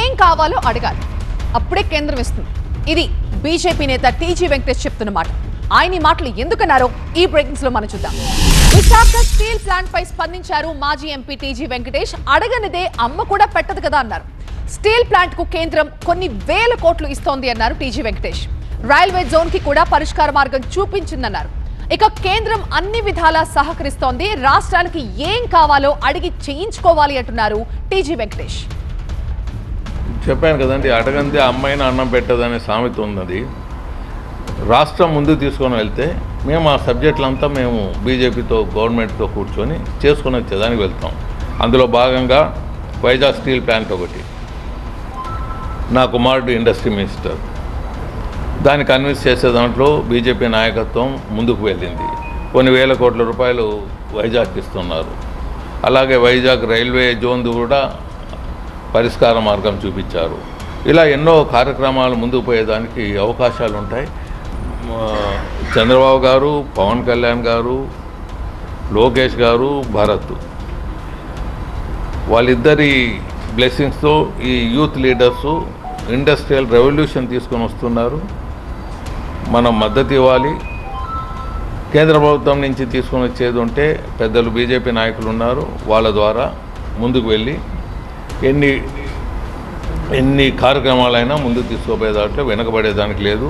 ఏం కావాలో అడగాలి. అప్పుడే కేంద్రం ఇస్తుంది. ఇది బీజేపీ నేత టీజీ వెంకటేష్ చెప్తున్న మాట. ఆయన మాటలు ఎందుకన్నారో ఈ బ్రేకింగ్స్లో మనం చూద్దాం. విశాఖ స్టీల్ ప్లాంట్ పై స్పందించారు మాజీ ఎంపీ టీజీ వెంకటేష్. అడగనిదే అమ్మ కూడా పెట్టదు కదా అన్నారు. స్టీల్ ప్లాంట్కు కేంద్రం కొన్ని వేల కోట్లు ఇస్తోంది అన్నారు టీజీ వెంకటేష్. రైల్వే జోన్కి కూడా పరిష్కార మార్గం చూపించిందన్నారు. ఇక కేంద్రం అన్ని విధాలా సహకరిస్తోంది. రాష్ట్రానికి ఏం కావాలో అడిగి చేయించుకోవాలి అంటున్నారు టీజీ వెంకటేష్. చెప్పాను కదండి అడగంది అమ్మాయిని అన్నం పెట్టదనే సామెత ఉన్నది. రాష్ట్రం ముందుకు తీసుకొని వెళ్తే మేము ఆ సబ్జెక్టులంతా మేము బీజేపీతో గవర్నమెంట్తో కూర్చొని చేసుకుని వచ్చేదానికి వెళ్తాం. అందులో భాగంగా వైజాగ్ స్టీల్ ప్లాంట్ ఒకటి. నా కుమారుడు ఇండస్ట్రీ మినిస్టర్. దాన్ని కన్విన్స్ చేసే దాంట్లో బీజేపీ నాయకత్వం ముందుకు వెళ్ళింది. కొన్ని వేల కోట్ల రూపాయలు వైజాగ్కి ఇస్తున్నారు. అలాగే వైజాగ్ రైల్వే జోన్ కూడా పరిష్కార మార్గం చూపించారు. ఇలా ఎన్నో కార్యక్రమాలు ముందుకు పోయేదానికి అవకాశాలు ఉంటాయి. చంద్రబాబు గారు పవన్ కళ్యాణ్ గారు లోకేష్ గారు భరత్ వాళ్ళిద్దరి బ్లెస్సింగ్స్తో ఈ యూత్ లీడర్సు ఇండస్ట్రియల్ రెవల్యూషన్ తీసుకొని వస్తున్నారు. మనం మద్దతు ఇవ్వాలి. కేంద్ర ప్రభుత్వం నుంచి తీసుకొని వచ్చేది ఉంటే పెద్దలు బీజేపీ నాయకులు ఉన్నారు. వాళ్ళ ద్వారా ముందుకు వెళ్ళి ఎన్ని ఎన్ని కార్యక్రమాలైనా ముందుకు తీసుకుపోయే దాంట్లో వెనకబడేదానికి లేదు.